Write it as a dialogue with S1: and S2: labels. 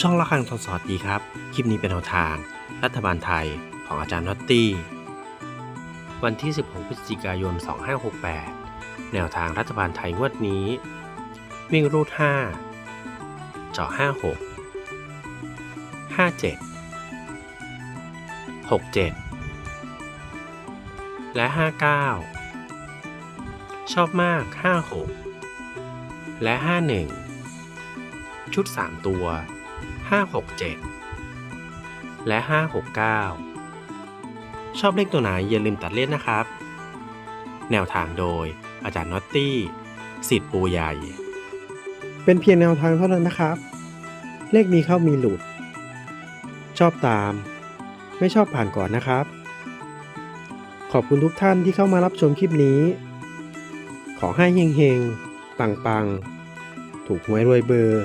S1: ช่องละครังทองสวัสดีครับ คลิปนี้เป็นแนวทาง รัฐบาลไทยของอาจารย์นอตตี้ วันที่ 16 พฤศจิกายน 2568 แนวทางรัฐบาลไทยงวดนี้ วิ่งรูด 5 เจาะ 56 57 67 และ 59 ชอบมาก 56 และ 51 ชุด 3 ตัว 567 และ 569 ชอบเลขตัวไหนอย่าลืมตัดเล่นนะครับ แนวทางโดยอาจารย์น็อตตี้สิทธิ์ปูใหญ่
S2: เป็นเพียงแนวทางเท่านั้นนะครับ เลขมีเข้ามีหลุด ชอบตาม ไม่ชอบผ่านก่อนนะครับ ขอบคุณทุกท่านที่เข้ามารับชมคลิปนี้ ขอให้เฮงๆ ปังๆ ถูกหวยรวยเบอร์